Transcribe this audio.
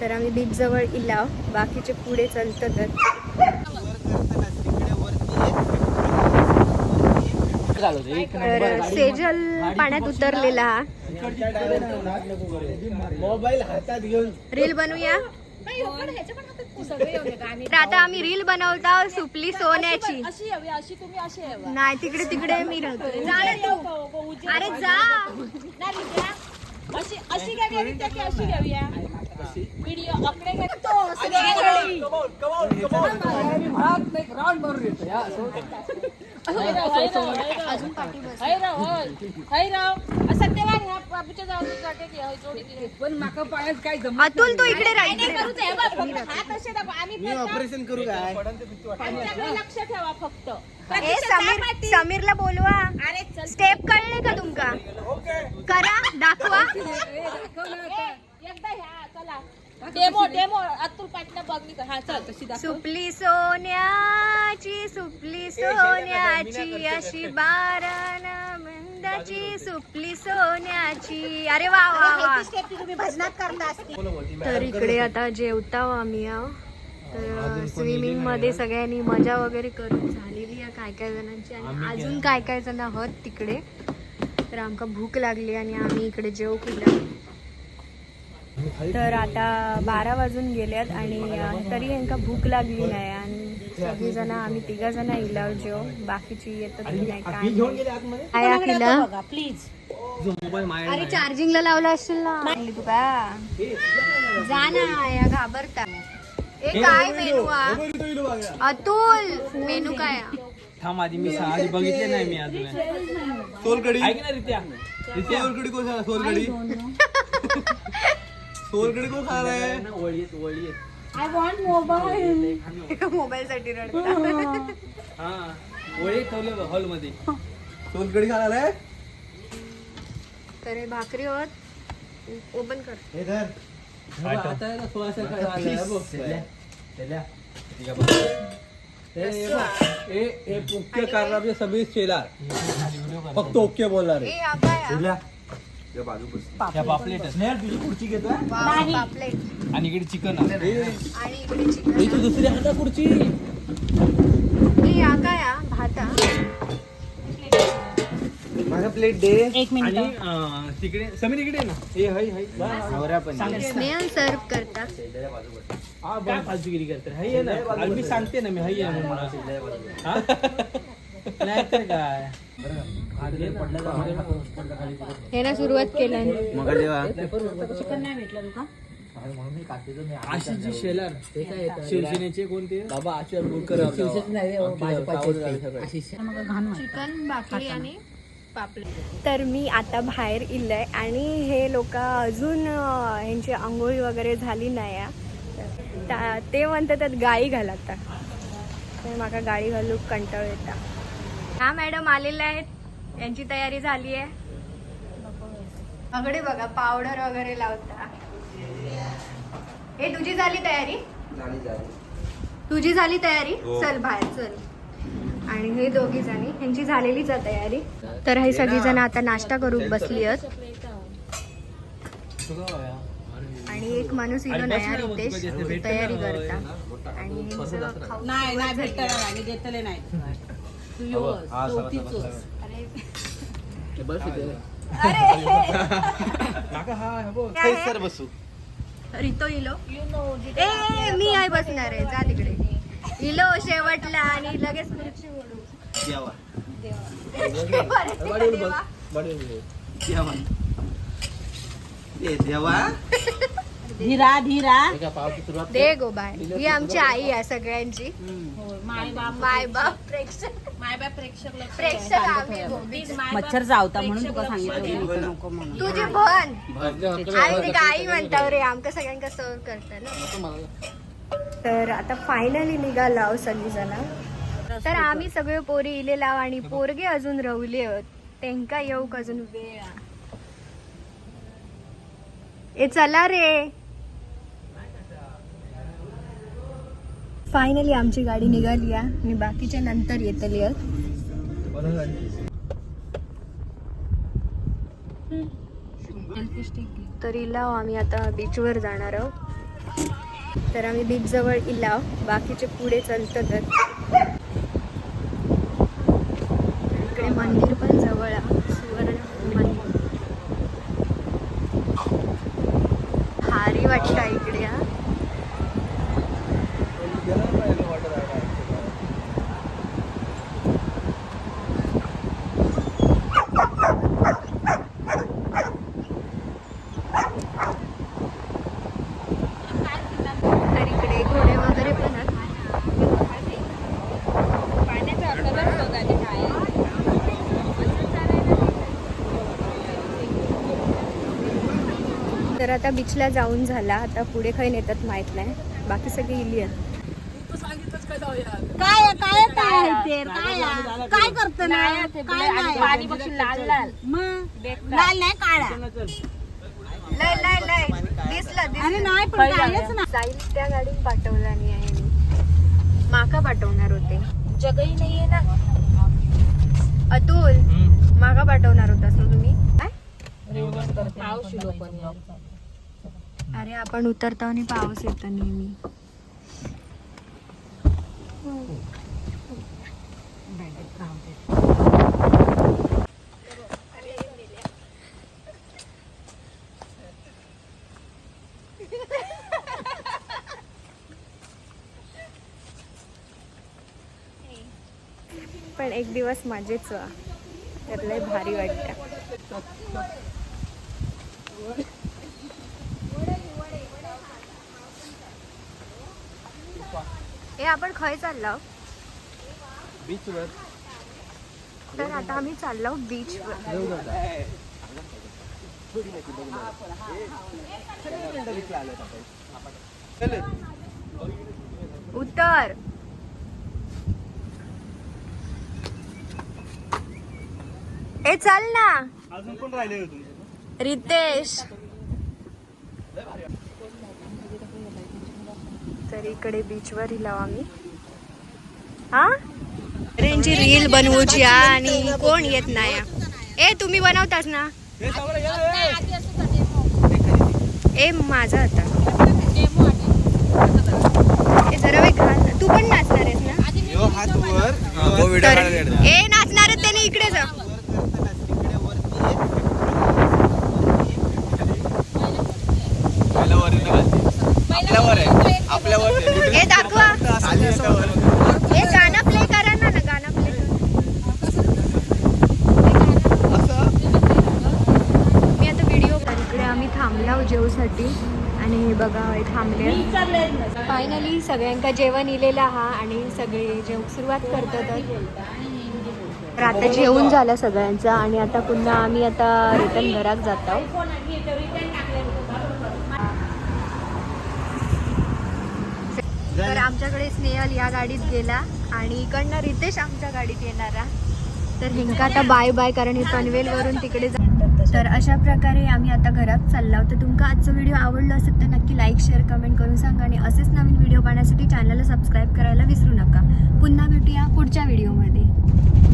तर आम्ही बीच जवळ इलाव. बाकीचे पुढे चलतच तर सेजल पाण्यात उतरलेला मोबाईल हातात घेऊन रील बनवूया. तर आता आम्ही रील बनवता सुपली सोन्याची. नाही तिकडे तिकडे मी राहतो. अरे जा. अशी घ्यावी अशी घ्यावी व्हिडिओ आकडे घेतो. अजून पाठी बस. ह्या बाबूच्या जाऊन जाते हय जोडी अतुल तू इकडे राह नाही इकडे राह. करूच आहे बघ फक्त हात असे दाखव आम्ही मी पण ऑपरेशन करू काय आमच्याकडे लक्ष ठेवा फक्त. ए समीर समीरला बोलवा. अरे चल. स्टेप कळले का तुमका? करा दाखवा. डेमो डेमो अतुल पाटला बघली हा चल तशी दाखव सुपली सोन्याची सुपली सोन्याची अशी बारण मंदाची सुपली सोन्याची. अरे वा वा वा. तुम्ही भजनात करता असते. तर इकडे आता जेवता आम्ही आहो. तर स्विमिंगमध्ये सगळ्यांनी मजा वगैरे करून झालेली आहे काय काय जणांची. आणि अजून काय काय जण आहोत तिकडे. तर आमका भूक लागली आणि आम्ही इकडे जेव केला तर आता बारा वाजून गेल्यात आणि तरी यांका भूक लागली नाही आणि सगळी जण आम्ही तिघा जण इलाव जेव बाकीची येतात की नाही काय काय आखिला? प्लीज जो मोबाईल माया अरे चार्जिंगला लावला असशील ना तू का जा ना या घाबरता. ए काय मेनू अतुल मेनू काय हा? थांब आधी मी आधी बघितले नाही मी अजून. सोलकडी ऐक ना रित्या. रित्या सोलकडी को खा सोलकडी सोलकडी को खा रहा है वळी आहेत, वळी आहेत. आय वॉन्ट मोबाईल मोबाईल साठी रडता. हा. वळी ठेवले हॉलमध्ये सोलकडी खा रहा है तर हे भाकरी होत. ओपन कर. इधर आता आहे ना थोडासा काय झालंय, बघ. चल्या ठीक आहे, बघ. हे- हे. हे हे सगळी शेलार. फक्त ओके बोलणार. या बाजू पापलेट. तुझी खुर्ची पापलेट. आणि इकडे चिकन आणि इकडे चिकन तू दुसरी हाता खुर्ची? ए हा काय हा? भात हा? माझा प्लेट दे. एक आणि अं, तिकडे समीर इकडे ना. हे हाय हाय नवऱ्या पण. स्नेहल सर्व करता. हा काय फालतूगिरी करते? हाय आहे ना. मी सांगते ना मी हाय आहे म्हणून. हा? काय? सुरुवात केलं मग जेव्हा चिकन नाही भेटलं तुका आशिषजी शेलार शिवसेनेचे कोणते? बाबा आचार बोलकर चिकन भाकरी आणि तर मी आता बाहेर इलंय आणि हे लोक अजून अं, ह्यांची आंघोळी वगैरे झाली नाही आहे. ते म्हणतात त्यात गाई घालता तर माका गाडी घालू कंटाळ येता हा मॅडम आलेल्या आहेत. यांची तयारी झाली आहे. अगडे बघा पावडर वगैरे लावता. हे तुझी झाली तयारी? तुझी झाली तयारी? चल बाहेर चल. आणि हे दोघी जणी ह्यांची झालेलीच आहे तयारी. तर हे सगळी जण आता नाश्ता करू बसली आहेत. आणि एक माणूस इलो नाही रितेश तयारी करता. आणि हे तू योस हे सर बसू. रितो इलो. यू नो ए मी आहे बसणार आहे. जा तिकडे. इलो शेवटला आणि लगेच खुर्ची ओढू. जेवा बरे. जेवा ए जेवा धीरा धीरा. दे गो बाय. ही आमची आई आहे सगळ्यांची. प्रेक्षक. प्रेक्षक. लक्ष प्रेक्षक. आम्ही मच्छर चावता म्हणून तुका सांगितलं. नको म्हणून. तुझी बहन आई ते गाई म्हणता रे आमका सगळ्यांका सर्व करता ना. तर आता फायनली निघाला आहो सगळी जण तर आम्ही सगळे पोरी इले लाव आणि पोरगे अजून रवले त्यांका येऊक अजून वेळ? हा. ए चला रे. फायनली आमची गाडी निघाली आहे. आणि बाकीच्या नंतर येतली आहेत. तरी लाव आम्ही आता बीचवर जाणार आहोत. तर आम्ही बीच जवळ इलाव. बाकीचे पुढे चालतं तर इकडे मंदिर पण जवळ आहे. सुवर्ण मंदिर. भारी वाटतं इकडे हा तर इकडे घोडे वगैरे पण आहेत पाण्याचा कलर बघा ते काय आहे. तर आता बीचला जाऊन झाला. आता पुढे काही नेतात माहीत नाही. बाकी सगळी इली आहेत. काय काय काय ते? काय काय करतो ना? नाही, ते काय आणि नाही? पाणी बघशील लाल लाल. मग? लाल नाही काळा? लय लय लय. दिसलं आणि नाही पण कायच ना. जाईल त्या गाडीत पाठवला नाही आहे मी. माका पाठवणार होते. जगही नाहीये ना. अतुल माका पाठवणार होतास ना तुम्ही? काय पाऊस शिलो पण अरे आपण उतरतो आणि पाऊस येतो नेहमी. पण एक दिवस मजेच. वा तर लय भारी वाटतं. आपण खय चाललो? बीचवर. तर आता आम्ही चाललो बीचवर. उतर ए चल ना. अजून कोण राहिले रितेश. तर इकडे बीचवर हिलाव आम्ही. हा? रेंजी रील बनवूची आणि कोण येत नाही. ए तुम्ही बनवतास ना? ए माझा आता. ए जरा वेळ घाल. ना. तू पण नाचणार आहेस ना? यो हात वर. तर ए नाचणार आहेत त्याने इकडे जा आपल्यावर आहे आपल्यावर ए दाखवा ए गाणं प्ले करा ना ना गाणं प्ले मी आता व्हिडिओ इकडे आम्ही थांबला जेवसाठी आणि हे थांबले. फायनली सगळ्यांका जेवण इलेलं हा आणि सगळे जेव सुरुवात करतात तर. आता जेवण झालं सगळ्यांचं आणि आता पुन्हा आम्ही आता रिटर्न घरात जात. तर आमच्याकडे स्नेहल या गाडीत गेला आणि इकडनं रितेश आमच्या गाडीत येणारा तर हिंका आता बाय बाय कारण हे पनवेलवरून तिकडे जा तर अशा प्रकारे आम्ही आता घरात चाललो तर तुमका आजचा व्हिडिओ आवडला असेल तर नक्की लाईक शेअर कमेंट करून सांगा आणि असेच नवीन व्हिडिओ पाहण्यासाठी चॅनलला सबस्क्राईब करायला विसरू नका. पुन्हा भेटूया पुढच्या व्हिडिओमध्ये